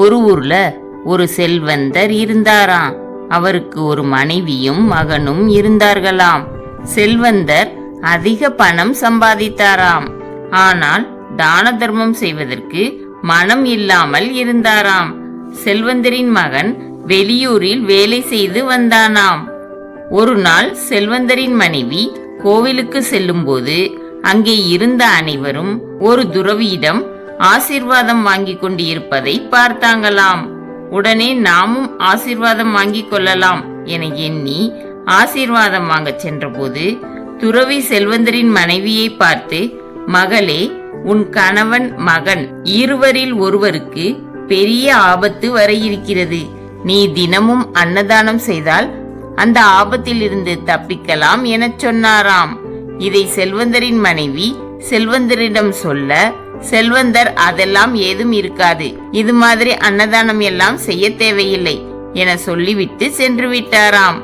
ஒரு ஊர்ல ஒரு செல்வந்தர் இருந்தாராம். அவருக்கு ஒரு மனைவியும் மகனும் இருந்தார்களாம். செல்வந்தர் அதிக பணம் சம்பாதித்தாராம். ஆனால் தான தர்மம் செய்வதற்கு மனம் இல்லாமல் இருந்தாராம். செல்வந்தரின் மகன் வெளியூரில் வேலை செய்து வந்தானாம். ஒரு நாள் செல்வந்தரின் மனைவி கோவிலுக்கு செல்லும்போது அங்கே இருந்த அனைவரும் ஒரு துறவியிடம் ஆசீர்வாதம் வாங்கி கொண்டு இருப்பதை பார்த்தாங்களாம். உடனே நாமும் ஆசீர்வாதம் வாங்கிக் கொள்ளலாம் என எண்ணி ஆசீர்வாதம் வாங்கச் சென்றபோது துறவி செல்வந்தரின் மனைவியை பார்த்து மகளே உன் கணவன் மகன் இருவரில் ஒருவருக்கு பெரிய ஆபத்து வர இருக்கிறது. நீ தினமும் அன்னதானம் செய்தால் அந்த ஆபத்திலிருந்து தப்பிக்கலாம் எனச் சொன்னாராம். இதை செல்வந்தரின் மனைவி செல்வந்தரிடம் சொல்ல செல்வந்தர் அதெல்லாம் ஏதும் இருக்காது. இது மாதிரி அன்னதானம் எல்லாம் செய்ய தேவையில்லை என சொல்லிவிட்டு சென்று விட்டாராம்.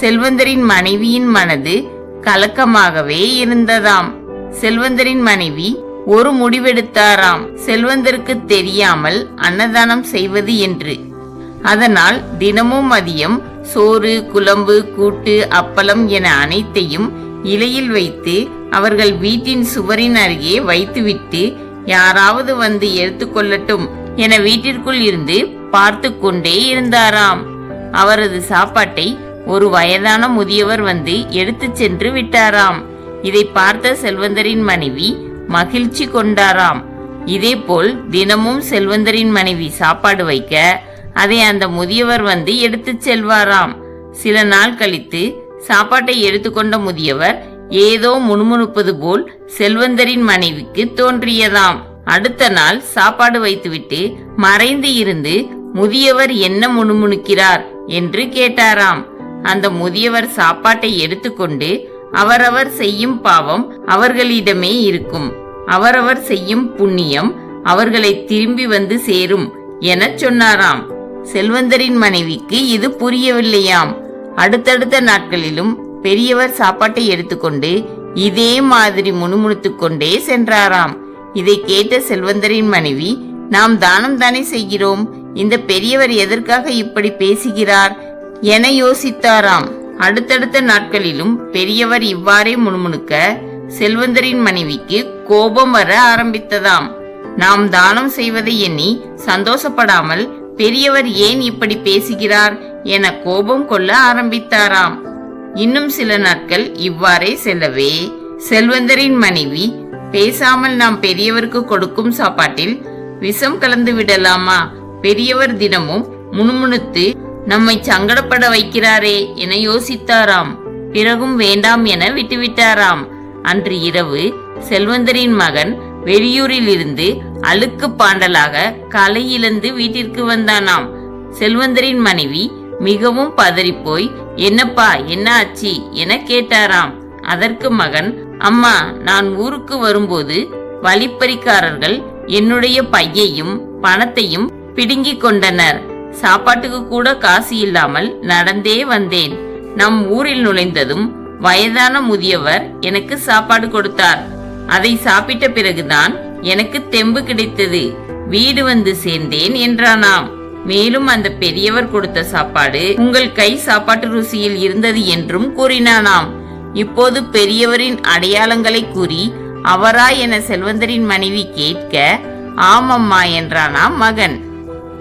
செல்வந்தரின் மனைவியின் மனது கலக்கமாகவே இருந்ததாம். செல்வந்தரின் மனைவி ஒரு முடிவெடுத்தாராம். செல்வந்தருக்கு தெரியாமல் அன்னதானம் செய்வது என்று. அதனால் தினமும் மதியம் சோறு குழம்பு கூட்டு அப்பளம் என அனைத்தையும் இலையில் வைத்து அவர்கள் வீட்டின் சுவரின் அருகே வைத்துவிட்டு யாராவது வந்து எடுத்துக்கொள்ளட்டும் என வீட்டிற்குள் இருந்து பார்த்து கொண்டே இருந்தாராம். அவரது சாப்பாட்டை ஒரு வயதான முதியவர் வந்து எடுத்து சென்று விட்டாராம். இதை பார்த்த செல்வந்தரின் மனைவி மகிழ்ச்சி கொண்டாராம். இதேபோல் தினமும் செல்வந்தரின் மனைவி சாப்பாடு வைக்க அதை அந்த முதியவர் வந்து எடுத்து செல்வாராம். சில நாள் கழித்து சாப்பாட்டை எடுத்துக்கொண்ட முதியவர் ஏதோ முணுமுணுப்பது போல் செல்வந்தரின் மனைவிக்கு தோன்றியதாம். அடுத்த நாள் சாப்பாடு வைத்துவிட்டு மறைந்து இருந்து முதியவர் என்ன முணுமுணுக்கிறார் என்று கேட்டாராம். அந்த முதியவர் சாப்பாட்டை எடுத்துக்கொண்டு அவரவர் செய்யும் பாவம் அவர்களிடமே இருக்கும். அவரவர் செய்யும் புண்ணியம் அவர்களை திரும்பி வந்து சேரும் எனச் சொன்னாராம். செல்வந்தரின் மனைவிக்கு இது புரியவில்லையாம். அடுத்தடுத்த நாட்களிலும் பெரியவர் சாப்பாட்டை எடுத்துக்கொண்டு இதே மாதிரி முணுமுணுத்துக் கொண்டே சென்றாராம். இதை கேட்ட செல்வந்தரின் மனைவி நாம் தானம் தானே செய்கிறோம். இந்த பெரியவர் எதற்காக இப்படி பேசுகிறார்? என யோசித்தாராம். அடுத்தடுத்த நாட்களிலும் பெரியவர் இவ்வாறே முணுமுணுக்க செல்வந்தரின் மனைவிக்கு கோபம் வர ஆரம்பித்ததாம். நாம் தானம் செய்வதை எண்ணி சந்தோஷப்படாமல் பெரியவர் ஏன் இப்படி பேசுகிறார் என கோபம் கொள்ள ஆரம்பித்தாராம். இன்னும் சில நாட்கள் இவ்வாறே செல்லவே செல்வந்தரின் மனைவி பேசாமல் நாம் பெரியவருக்கு கொடுக்கும் சாப்பாட்டில் விஷம் கலந்து விடலாமா? பெரியவர் தினமும் முணுமுணுத்து நம்மை சங்கடப்பட வைக்கிறாரே என யோசித்தாராம். பிறகும் வேண்டாம் என விட்டுவிட்டாராம். அன்று இரவு செல்வந்தரின் மகன் வெளியூரில் இருந்து அழுக்கு பாண்டலாக கலையிழந்து வீட்டிற்கு வந்தானாம். செல்வந்தரின் மனைவி மிகவும் பதறிப்போய் என்னப்பா என்ன ஆச்சு? என கேட்டாராம். அதற்கு மகன் அம்மா நான் ஊருக்கு வரும்போது வழிப்பறிக்காரர்கள் என்னுடைய பையையும் பணத்தையும் பிடுங்கிக் கொண்டனர். சாப்பாட்டுக்கு கூட காசு இல்லாமல் நடந்தே வந்தேன். நம் ஊரில் நுழைந்ததும் வயதான முதியவர் எனக்கு சாப்பாடு கொடுத்தார். அதை சாப்பிட்ட பிறகுதான் எனக்கு தெம்பு கிடைத்தது. வீடு வந்து சேர்ந்தேன் என்றானாம். மேலும் அந்த பெரியவர் கொடுத்த சாப்பாடு உங்கள் கை சாப்பாட்டு ருசியில் இருந்தது என்றும் கூறினானாம். இப்போது பெரியவரின் அடையாளங்களை கூறி அவரா என செல்வந்தரின் மனைவி கேட்க ஆமம்மா என்றானாம் மகன்.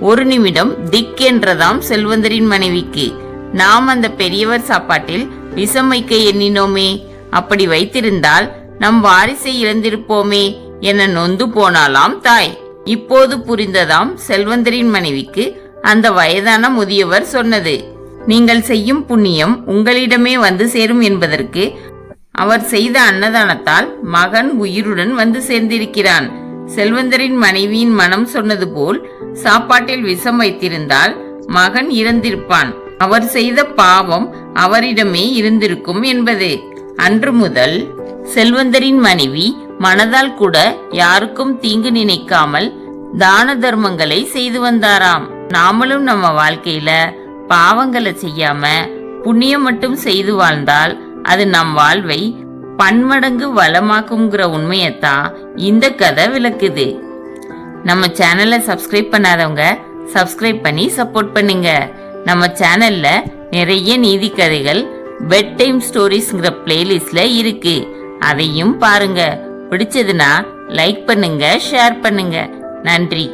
ஒரு நிமிடம் திக் என்றதாம் செல்வந்தரின் மனைவிக்கு. நாம் அந்த பெரியவர் சாப்பாட்டில் விஷம் வைக்க எண்ணினோமே. அப்படி வைத்திருந்தால் நம் வாரிசை இழந்திருப்போமே. என நொந்து போனாலாம் தாய். இப்போது புரிந்ததாம் செல்வந்தரின் மனைவிக்கு அந்த வயதான முதியவர் சொன்னது. நீங்கள் செய்யும் புண்ணியம் உங்களிடமே வந்து சேரும் என்பதற்கு அவர் செய்த அன்னதானத்தால் மகன் உயிருடன் வந்து சேர்ந்திருக்கிறான். செல்வந்தரின் மனைவியின் மனம் சொன்னது போல் சாப்பாட்டில் விஷம் வைத்திருந்தால் மகன் இறந்திருப்பான். அவர் செய்த பாவம் அவரிடமே இருந்திருக்கும் என்பது. அன்று முதல் செல்வந்தரின் மனைவி மனதால் கூட யாருக்கும் தீங்கு நினைக்காமல் தான தர்மங்களை செய்து வந்தாராம். நாமளும் நம்ம வாழ்க்கையில பாவங்களை செய்யாம புண்ணியம் மட்டும் செய்து வாழ்ந்தால் அது நம் வாழ்வை பன்மடங்கு வளமாக்குங்கிற உண்மையத்தான் இந்த கதை விளக்குது. நம்ம சேனலை சப்ஸ்கிரைப் பண்ணாதவங்க சப்ஸ்கிரைப் பண்ணி சப்போர்ட் பண்ணுங்க. நம்ம சேனல்ல நிறைய நீதி கதைகள் பெட் டைம் ஸ்டோரிஸ்ங்கிற பிளேலிஸ்ட்ல இருக்கு. அதையும் பாருங்க. பிடிச்சதுன்னா லைக் பண்ணுங்க ஷேர் பண்ணுங்க. நன்றி.